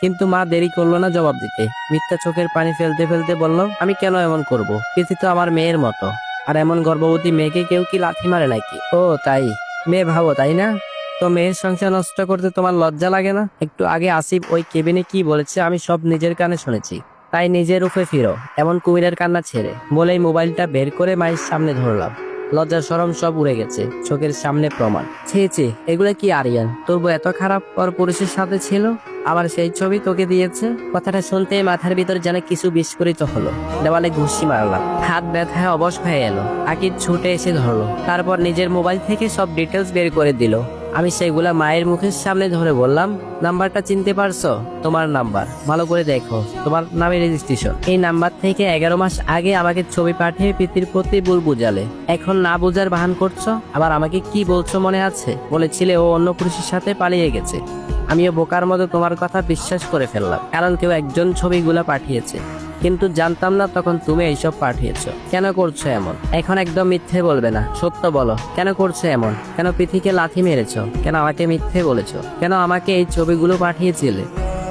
কিন্তু মা দেরি করল না জবাব দিতে। মিথ্যা চোখের পানি ফেলতে ফেলতে বলল, আমি কেন এমন করব? প্রীতি তো আমার মেয়ের মতো। আর এমন গর্ভবতী মেয়েকে কেউ কি লাথি মারে নাকি? ও, তাই। মেয়ে ভাবো, তাই না? তো মেয়ের সংসার নষ্ট করতে তোমার লজ্জা লাগে না? একটু আগে আসিফ ওই কেবিনে কি বলেছে আমি সব নিজের কানে শুনেছি। তাই নিজের রূপে ফিরো, এমন কুমিরের কান্না ছেড়ে। বলেই মোবাইলটা বের করে মায়ের সামনে ধরলাম। লজ্জা সরম সব উড়ে গেছে, চোখের সামনে প্রমাণ। ছে ছে, এগুলা কি আরিয়ান? তোর বউ এত খারাপ পর পুরুষের সাথে ছিল? আবার সেই ছবি তোকে দিয়েছে? কথাটা শুনতে মাথার ভিতর যেন কিছু বিস্ফোরিত হলো। দেওয়ালে ঘুষি মারলাম। হাত ব্যথায় অবশ হয়ে এলো। আকিব ছুটে এসে ধরলো। তারপর নিজের মোবাইল থেকে সব ডিটেলস বের করে দিল। আমি সেগুলা মায়ের মুখের সামনে ধরে বললাম, নাম্বারটা চিনতে পারছ? তোমার নাম্বার। ভালো করে দেখো, তোমার নামে রেজিস্ট্রেশন এই নাম্বার থেকে এগারো মাস আগে আমাকে ছবি পাঠিয়ে পিতির প্রতি ভুল বুঝালে। এখন না বুঝার বাহান করছ? আবার আমাকে কি বলছো মনে আছে? বলেছিলে ও অন্য পুরুষের সাথে পালিয়ে গেছে। আমিও বোকার মতো তোমার কথা বিশ্বাস করে ফেললাম, কারণ কেউ একজন ছবিগুলো পাঠিয়েছে। কিন্তু জানতাম না তখন তুমি এইসব পাঠিয়েছ। কেন করছ এমন? এখন একদম মিথ্যে বলবে না। সত্য বলো। কেন করছ এমন? কেন পৃথিকে লাথি মেরেছ? কেন আমাকে মিথ্যে বলেছ? কেন আমাকে এই ছবিগুলো পাঠিয়েছিলে?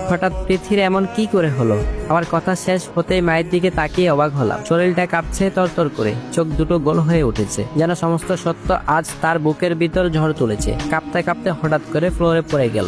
হঠাৎ পৃথির এমন কি করে হলো? আমার কথা শেষ হতেই মায়ের দিকে তাকিয়ে অবাক হলাম। শরীরটা কাঁপছে তরতর করে। চোখ দুটো গোল হয়ে উঠেছে। যেন সমস্ত সত্য আজ তার বুকের ভিতর ঝড় তুলেছে। কাঁপতে কাঁপতে হঠাৎ করে ফ্লোরে পড়ে গেল।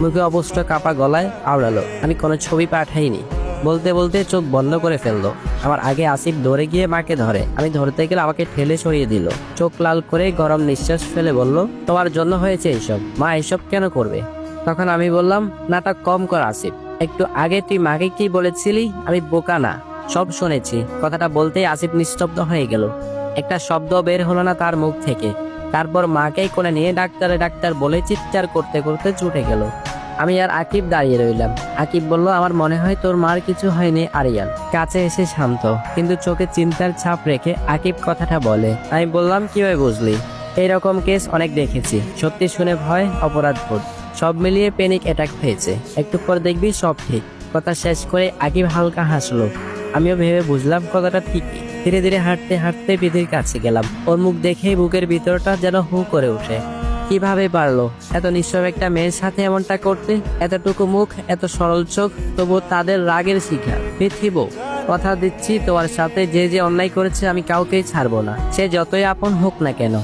মুখে অবস্থ কাপা গলায় আওড়ালো। আমি কোনো ছবি পাঠাইনি। বলতে বলতে চোখ বন্ধ করে ফেলল। আমার আগে আসিফ দৌড়ে গিয়ে মাকে ধরে। আমি ধরতে গেলে আমাকে ঠেলে সরিয়ে দিল। চোখ লাল করে গরম নিঃশ্বাস ফেলে বলল, তোমার জন্য হয়েছে এইসব মা এইসব কেন করবে? তখন আমি বললাম, নাটক কম কর আসিফ। একটু আগে তুই মাকে কি বলেছিলি? আমি বোকা না। সব শুনেছি। কথাটা বলতেই আসিফ নিস্তব্ধ হয়ে গেল। একটা শব্দ বের হলো না তার মুখ থেকে। তারপর মাকেই কোলে নিয়ে ডাক্তারে ডাক্তার বলে চিৎকার করতে করতে ছুটে গেল। আমি আর আকিব দাঁড়িয়ে রইলাম। আকিব বলল, আমার মনে হয় তোর মার কিছু হয়নি, আরিয়ান। কাছে এসে শান্ত, কিন্তু চোখে চিন্তার ছাপ রেখে আকিব কথাটা বলে, আমি বললাম, কীভাবে বুঝলি? এইরকম কেস অনেক দেখেছি। সত্যি শুনে ভয়, অপরাধ বোধ। সব মিলিয়ে পেনিক অ্যাটাক হয়েছে। একটু পর দেখবি সব ঠিক। কথা শেষ করে আকিব হালকা হাসলো। আমিও ভেবে বুঝলাম কথাটা ঠিকই। ধীরে ধীরে হাঁটতে হাঁটতে বিধির কাছে গেলাম। ওর মুখ দেখে বুকের ভিতরটা যেন হু করে ওঠে। কীভাবে পারল? এত নিঃসব একটা মেয়ের সাথে এমনটা করতে? এতটুকু মুখ, এত সরল চোখ তবু তাদের রাগের শিকার। পৃথিব কথা দিচ্ছি তোমার সাথে, যে যে অন্যায় করেছে আমি কাউকেই ছাড়বো না। সে যতই আপন হোক না কেন,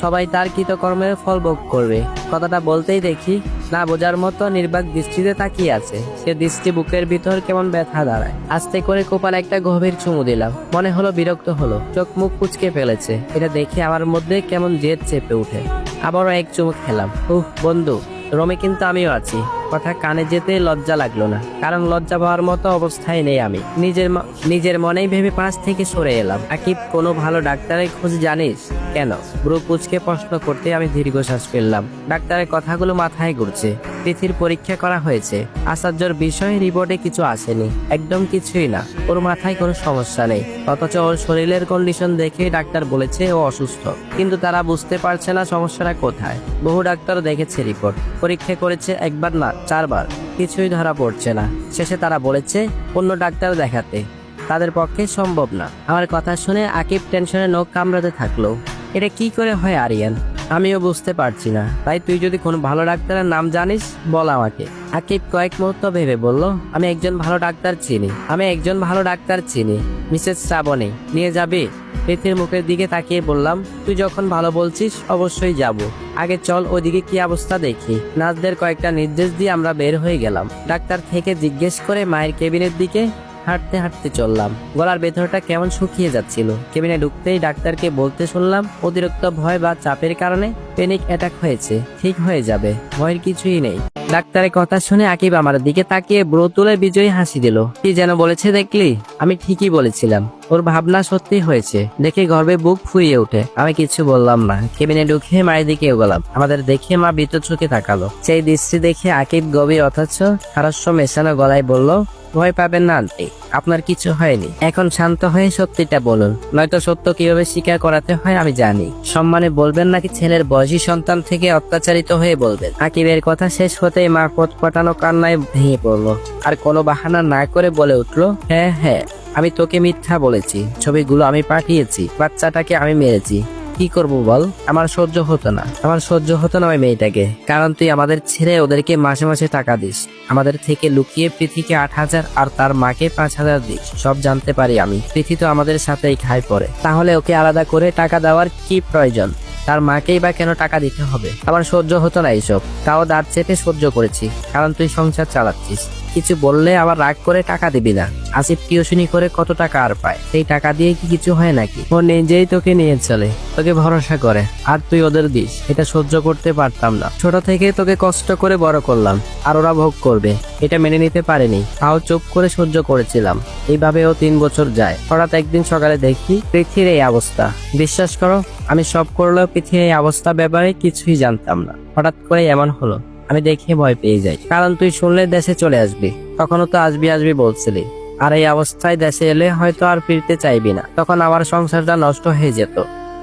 সবাই তার কৃতকর্মের ফল ভোগ করবে। কথাটা বলতেই দেখি, না বোঝার মতো নির্বাক দৃষ্টিতে তাকিয়ে আছে। সে দৃষ্টি বুকের ভিতর কেমন ব্যথা দাঁড়ায়। আস্তে করে কোপাল একটা গভীর চুমু দিলাম। মনে হলো বিরক্ত হলো, চোখ মুখ কুচকে ফেলেছে। এটা দেখে আমার মধ্যে কেমন জেদ চেপে উঠে আবারও এক চুমুক খেলাম। উহ বন্ধু রোমে কিন্তু আমিও আছি। কথা কানে যেতে লজ্জা লাগল না, কারণ লজ্জা পাওয়ার মতো অবস্থায় নেই আমি। নিজের নিজের মনেই ভেবে পাশ থেকে সরে এলাম। আকিব, কোনো ভালো ডাক্তারের খোঁজ জানিস? কেন? ব্রু পুচকে প্রশ্ন করতে আমি দীর্ঘশ্বাস ফেললাম। ডাক্তারের কথাগুলো মাথায় ঘুরছে। পৃথির পরীক্ষা করা হয়েছে। আশ্চর্যর বিষয়ে রিপোর্টে কিছু আসেনি। একদম কিছুই না। ওর মাথায় কোনো সমস্যা নেই। অথচ ওর শরীরের কন্ডিশন দেখে ডাক্তার বলেছে ও অসুস্থ। কিন্তু তারা বুঝতে পারছে না সমস্যাটা কোথায়। বহু ডাক্তার দেখেছে রিপোর্ট। পরীক্ষা করেছে একবার না চারবার। কিছুই ধরা পড়ছে না। শেষে তারা বলেছে, অন্য ডাক্তার দেখাতে। তাদের পক্ষে সম্ভব না। আমার কথা শুনে আকিব টেনশনে নখ কামড়াতে থাকল। এটা কি করে হয়, আরিয়ান? আমিও বুঝতে পারছি না। তাই তুই যদি কোনো ভালো ডাক্তারের নাম জানিস, বল আমাকে। আকিব কয়েক মুহূর্ত ভেবে বলল, আমি একজন ভালো ডাক্তার চিনি। আমি একজন ভালো ডাক্তার চিনি। মিসেস শ্রাবণী, নিয়ে যাবি? পৃথির মুখের দিকে তাকিয়ে বললাম, তুই যখন ভালো বলছিস, অবশ্যই যাব। আগে চল ওদিকে কি অবস্থা দেখি। নার্সদের কয়েকটা নির্দেশ দিয়ে আমরা বের হয়ে গেলাম। ডাক্তার থেকে জিজ্ঞেস করে মায়ের কেবিনের দিকে হাঁটতে হাঁটতে চললাম। গলার ভেতরটা কেমন শুকিয়ে যাচ্ছিল। কেবিনে ঢুকতেই ডাক্তারকে বলতে শুনলাম, অতিরিক্ত ভয় বা চাপের কারণে পেনিক অ্যাটাক হয়েছে। ঠিক হয়ে যাবে, ভয়ের কিছুই নেই। ডাক্তারের কথা শুনে আকিব আমার দিকে তাকিয়ে ব্রো তুলে বিজয়ী হাসি দিল। কি যেন বলেছে দেখলি? আমি ঠিকই বলেছিলাম। ওর ভাবনা সত্যি হয়েছে। দেখে গর্বে বুক ফুরিয়ে ওঠে। আমি কিছু বললাম না। কেবিনে ঢুকে মায়ের দিকে এগোলাম। আমাদের দেখে মা বিদ্যুৎ চোখে তাকালো। সেই দৃষ্টি দেখে আকিব গভীর অথচ খারস্য মেশানো গলায় বলল ভয় পাবেন না আন্টি, আপনার কিছু হয়নি। এখন শান্ত হয়ে সত্যিটা বলুন। নয়তো সত্য কীভাবে স্বীকার করাতে হয় আমি জানি। সম্মানে বলবেন নাকি ছেলের বয়সী সন্তান থেকে অত্যাচারিত হয়ে বলবেন। আকিবের কথা শেষ হতেই মা পথ পাঠানো কান্নায় ভেঙে পড়ল। আর কোনো বাহানা না করে বলে উঠল হ্যাঁ হ্যাঁ আমি তোকে মিথ্যা বলেছি। ছবিগুলো আমি পাঠিয়েছি, বাচ্চাটাকে আমি মেরেছি। কি করব বল? আমার সহ্য হতো না। আমার সহ্য হতো না ওই মেয়েটাকে। কারণ তুই আমাদের ছেড়ে ওদেরকে মাসে মাসে টাকা দিস। আমাদের থেকে লুকিয়ে পৃথিকে আট হাজার আর তার মাকে পাঁচ হাজার দিস। সব জানতে পারি আমি। পৃথি তো আমাদের সাথেই খায় পরে তাহলে ওকে আলাদা করে টাকা দেওয়ার কি প্রয়োজন? তার মাকেই বা কেন টাকা দিতে হবে? আমার সহ্য হতো না এইসব। তাও দাঁত চেপে সহ্য করেছি। কারণ তুই সংসার চালাচ্ছিস। কিছু বললে আবার রাগ করে টাকা দিবি না। আসিফ টিউশনি করে কত টাকা আর পায়? সেই টাকা দিয়ে কি কিছু হয় নাকি? ও নিজেই তোকে নিয়ে চলে, তোকে ভরসা করে। আর তুই ওদের দিস, এটা সহ্য করতে পারতাম না। ছোট থেকে তোকে কষ্ট করে বড় করলাম, আর ওরা ভোগ করবে, এটা মেনে নিতে পারেনি। তাও চুপ করে সহ্য করেছিলাম এইভাবেও তিন বছর যায়। হঠাৎ একদিন সকালে দেখি পৃথিবীর এই অবস্থা। বিশ্বাস করো, আমি সব করলেও পৃথিবীর এই অবস্থা ব্যাপারে কিছুই জানতাম না। হঠাৎ করে এমন হলো। আমি দেখে ভয় পেয়ে যাই। কারণ তুই শুনলে দেশে চলে আসবি। তখনও তো আসবি আসবি বলছিলি। আর এই অবস্থায় দেশে এলে হয়তো আর ফিরতে চাইবি না। তখন আমার সংসারটা নষ্ট হয়ে যেত।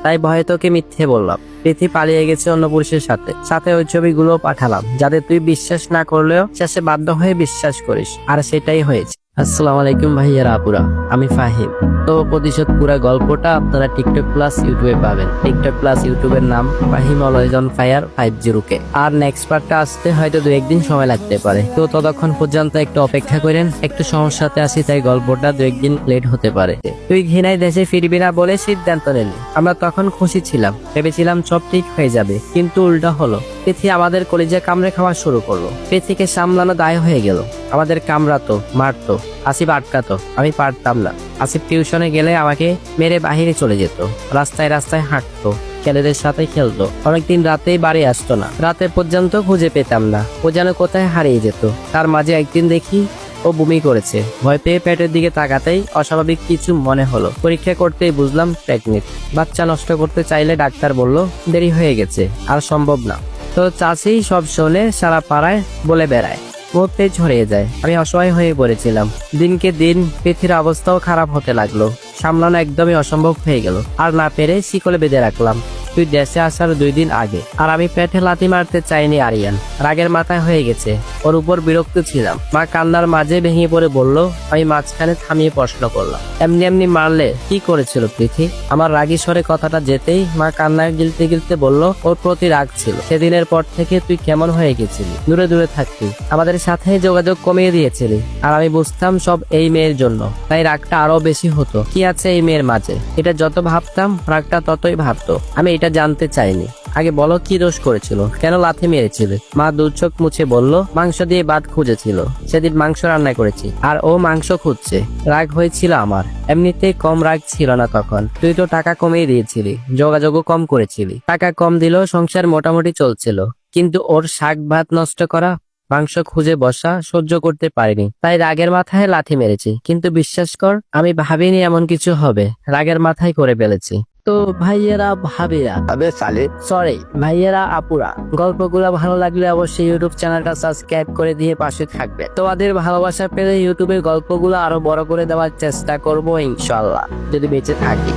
তাই ভয়ে তোকে মিথ্যে বললাম। পৃথি পালিয়ে গেছে অন্য পুরুষের সাথে। সাথে ওই ছবিগুলো পাঠালাম, যাতে তুই বিশ্বাস না করলেও শেষে বাধ্য হয়ে বিশ্বাস করিস। আর সেটাই হয়েছে। আসসালামু আলাইকুম ভাইয়ারা, আপুরা। আমি ফাহিম। তো প্রতিশোধ পুরা গল্পটা আপনারা টিকটক প্লাস ইউটিউবে পাবেন। টিকটক প্লাস ইউটিউবের নাম Fahim always on fire five zero কে আর নেক্সট পার্টটা আসতে হয়তো দু একদিন সময় লাগতে পারে। তো ততক্ষণ পর্যন্ত একটু অপেক্ষা করেন, একটু সমস্যাতে আসি তাই গল্পটা দু একদিন লেট হতে পারে। তুই ঘৃণায় দেশে ফিরবি না বলে সিদ্ধান্ত নিলি। আমরা তখন খুশি ছিলাম, ভেবেছিলাম সব ঠিক হয়ে যাবে, কিন্তু উল্টা হলো। পৃথি আমাদের কলিজা কামড়ে খাওয়া শুরু করল। পেথিকে সামলানো দায় হয়ে গেল। আমাদের কামড়াতো, মারতো, আসিফ আটকাতো, আমি পারতাম না। আসিফ টিউশনে গেলে আমাকে মেরে বাহিরে চলে যেত। রাস্তায় রাস্তায় হাঁটতো ছেলেদের সাথে খেলতো। অনেকদিন রাতেই বাড়ি আসতো না। রাতে পর্যন্ত খুঁজে পেতাম না। ও যেন কোথায় হারিয়ে যেত। তার মাঝে একদিন দেখি ও বমি করেছে। ভয় পেয়ে পেটের দিকে তাকাতেই অস্বাভাবিক কিছু মনে হলো। পরীক্ষা করতেই বুঝলাম প্রেগনেন্ট বাচ্চা নষ্ট করতে চাইলে ডাক্তার বলল, দেরি হয়ে গেছে, আর সম্ভব না। তো চাষি সব শোনে সারা পাড়ায় বলে বেড়ায়। মুহূর্তে ছড়িয়ে যায়। আমি অসহায় হয়ে পড়েছিলাম। দিনকে দিন পৃথিবীর অবস্থাও খারাপ হতে লাগল। সামলানো একদমই অসম্ভব হয়ে গেল। আর না পেরে শিকলে বেঁধে রাখলাম। তুই দেশে আসার দুই দিন আগে। আর আমি পেটে লাথি মারতে চাইনি আরিয়ান। রাগের মাথায় হয়ে গেছে। ওর উপর বিরক্ত ছিলাম। মা কান্নার মাঝে ভেঙে পড়ে বলল, আমি মাঝখানে থামিয়ে প্রশ্ন করলাম। এমনি এমনি মারলে কি করেছিল পৃথি আমার রাগী স্বরে কথাটা যেতেই মা কান্নায় গিলতে গিলতে বলল, ওর প্রতি রাগ ছিল। সেদিনের পর থেকে তুই কেমন হয়ে গেছিলি? দূরে দূরে থাকতি। আমাদের সাথে যোগাযোগ কমিয়ে দিয়েছিলি। আর আমি বুঝতাম সব এই মেয়ের জন্য। তাই রাগটা আরও বেশি হতো। কি আছে এই মেয়ের মাঝে? এটা যত ভাবতাম, রাগটা ততই ভাবতো। আমি এটা জানতে চাইনি। আগে বলো কি দোষ করেছিল? কেন লাথি মেরেছিলে? মা দু চোখ মুছে বলল, মাংস দিয়ে ভাত খুঁজেছিল। সেদিন মাংস রান্না করেছি, আর ও মাংস খুঁজছে। রাগ হয়েছিল আমার। এমনিতেই কম রাগ ছিল না তখন। তুই তো টাকা কমিয়ে দিয়েছিলি, যোগাযোগও কম করেছিলি। টাকা কম দিলেও সংসার মোটামুটি চলছিল। কিন্তু ওর শাক ভাত নষ্ট করা, মাংস খুঁজে বসা সহ্য করতে পারিনি। তাই রাগের মাথায় লাথি মেরেছি। কিন্তু বিশ্বাস কর, আমি ভাবিনি এমন কিছু হবে। রাগের মাথায় করে ফেলেছি। তো ভাইয়েরা ভাবিরা। তবে সালে। সরি ভাইয়েরা আপুরা। গল্পগুলো ভালো লাগলে অবশ্যই ইউটিউব চ্যানেলটা সাবস্ক্রাইব করে দিয়ে পাশে থাকবে। তোমাদের ভালোবাসা পেলে ইউটিউবের গল্পগুলো আরও বড় করে দেওয়ার চেষ্টা করব ইনশাল্লাহ যদি বেঁচে থাকি।